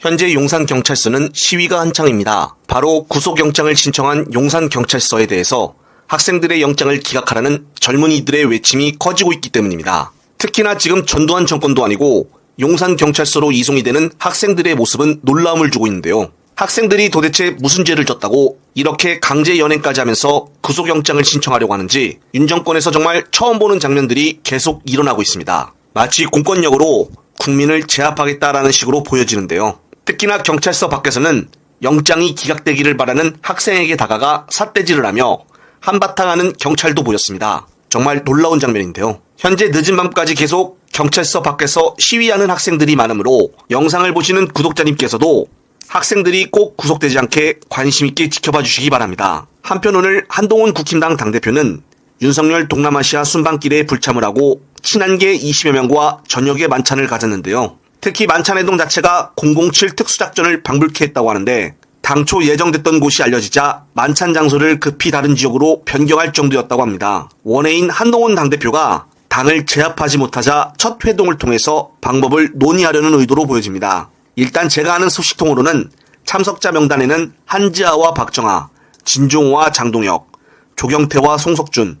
현재 용산경찰서는 시위가 한창입니다. 바로 구속영장을 신청한 용산경찰서에 대해서 학생들의 영장을 기각하라는 젊은이들의 외침이 커지고 있기 때문입니다. 특히나 지금 전두환 정권도 아니고 용산경찰서로 이송이 되는 학생들의 모습은 놀라움을 주고 있는데요. 학생들이 도대체 무슨 죄를 졌다고 이렇게 강제 연행까지 하면서 구속영장을 신청하려고 하는지 윤 정권에서 정말 처음 보는 장면들이 계속 일어나고 있습니다. 마치 공권력으로 국민을 제압하겠다라는 식으로 보여지는데요. 특히나 경찰서 밖에서는 영장이 기각되기를 바라는 학생에게 다가가 삿대질을 하며 한바탕 하는 경찰도 보였습니다. 정말 놀라운 장면인데요. 현재 늦은 밤까지 계속 경찰서 밖에서 시위하는 학생들이 많으므로 영상을 보시는 구독자님께서도 학생들이 꼭 구속되지 않게 관심 있게 지켜봐 주시기 바랍니다. 한편 오늘 한동훈 국힘당 당대표는 윤석열 동남아시아 순방길에 불참을 하고 친한계 20여 명과 저녁에 만찬을 가졌는데요. 특히 만찬회동 자체가 007 특수작전을 방불케 했다고 하는데 당초 예정됐던 곳이 알려지자 만찬 장소를 급히 다른 지역으로 변경할 정도였다고 합니다. 원해인 한동훈 당대표가 당을 제압하지 못하자 첫 회동을 통해서 방법을 논의하려는 의도로 보여집니다. 일단 제가 아는 소식통으로는 참석자 명단에는 한지아와 박정아, 진종호와 장동혁, 조경태와 송석준,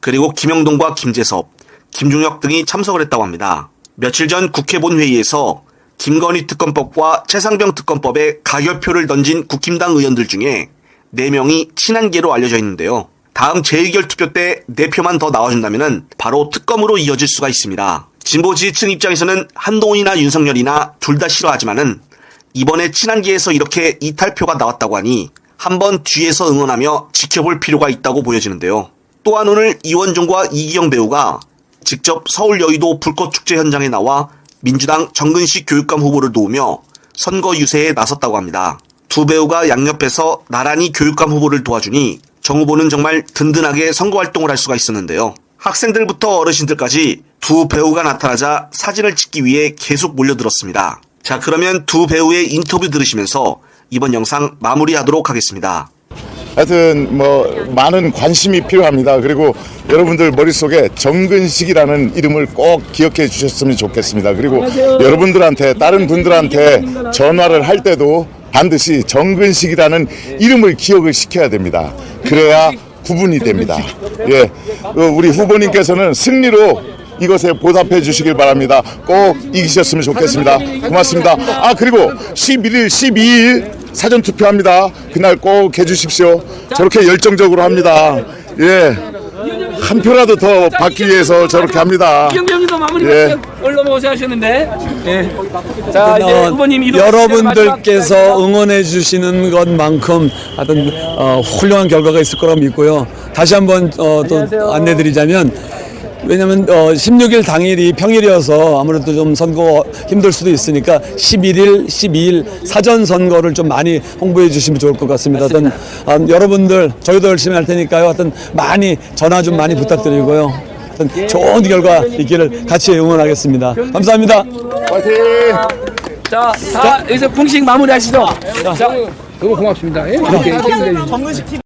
그리고 김영동과 김재섭, 김중혁 등이 참석을 했다고 합니다. 며칠 전 국회 본회의에서 김건희 특검법과 최상병 특검법에 가결표를 던진 국힘당 의원들 중에 4명이 친한계로 알려져 있는데요. 다음 재의결 투표 때 4표만 더 나와준다면 바로 특검으로 이어질 수가 있습니다. 진보 지지층 입장에서는 한동훈이나 윤석열이나 둘 다 싫어하지만은 이번에 친한계에서 이렇게 이탈표가 나왔다고 하니 한번 뒤에서 응원하며 지켜볼 필요가 있다고 보여지는데요. 또한 오늘 이원종과 이기영 배우가 직접 서울 여의도 불꽃축제 현장에 나와 민주당 정근식 교육감 후보를 도우며 선거 유세에 나섰다고 합니다. 두 배우가 양옆에서 나란히 교육감 후보를 도와주니 정 후보는 정말 든든하게 선거 활동을 할 수가 있었는데요. 학생들부터 어르신들까지 두 배우가 나타나자 사진을 찍기 위해 계속 몰려들었습니다. 자, 그러면 두 배우의 인터뷰 들으시면서 이번 영상 마무리하도록 하겠습니다. 하여튼 뭐 많은 관심이 필요합니다. 그리고 여러분들 머릿속에 정근식이라는 이름을 꼭 기억해 주셨으면 좋겠습니다. 그리고 여러분들한테 다른 분들한테 전화를 할 때도 반드시 정근식이라는 이름을 기억을 시켜야 됩니다. 그래야 구분이 됩니다. 예. 어, 우리 후보님께서는 승리로 이것에 보답해 주시길 바랍니다. 꼭 이기셨으면 좋겠습니다. 고맙습니다. 아, 그리고 11일, 12일 사전 투표합니다. 그날 꼭 해주십시오. 저렇게 열정적으로 합니다. 예. 한 표라도 더 받기 위해서 저렇게 합니다. 경경님도 마무리 예. 올라오고 하셨는데. 예. 자 이제 어, 후보님 여러분들께서 응원해 주시는 것만큼 하여튼 어, 훌륭한 결과가 있을 거라고 믿고요. 다시 한번 어, 또 안녕하세요. 안내드리자면 왜냐하면 어, 16일 당일이 평일이어서 아무래도 좀 선거 힘들 수도 있으니까 11일, 12일 사전 선거를 좀 많이 홍보해 주시면 좋을 것 같습니다. 하여튼 아, 여러분들 저희도 열심히 할 테니까요. 하여튼 많이 전화 좀 많이 부탁드리고요. 하여튼 좋은 결과 있기를 같이 응원하겠습니다. 감사합니다. 파이팅! 자, 자, 여기서 공식 마무리하시죠. 자, 너무 고맙습니다. 예. 이렇게 힘내주셔서.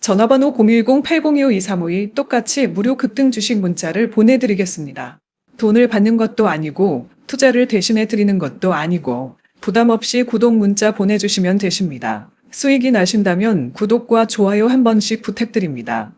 전화번호 010-802-5352 똑같이 무료 급등 주식 문자를 보내드리겠습니다. 돈을 받는 것도 아니고 투자를 대신해 드리는 것도 아니고 부담 없이 구독 문자 보내주시면 되십니다. 수익이 나신다면 구독과 좋아요 한 번씩 부탁드립니다.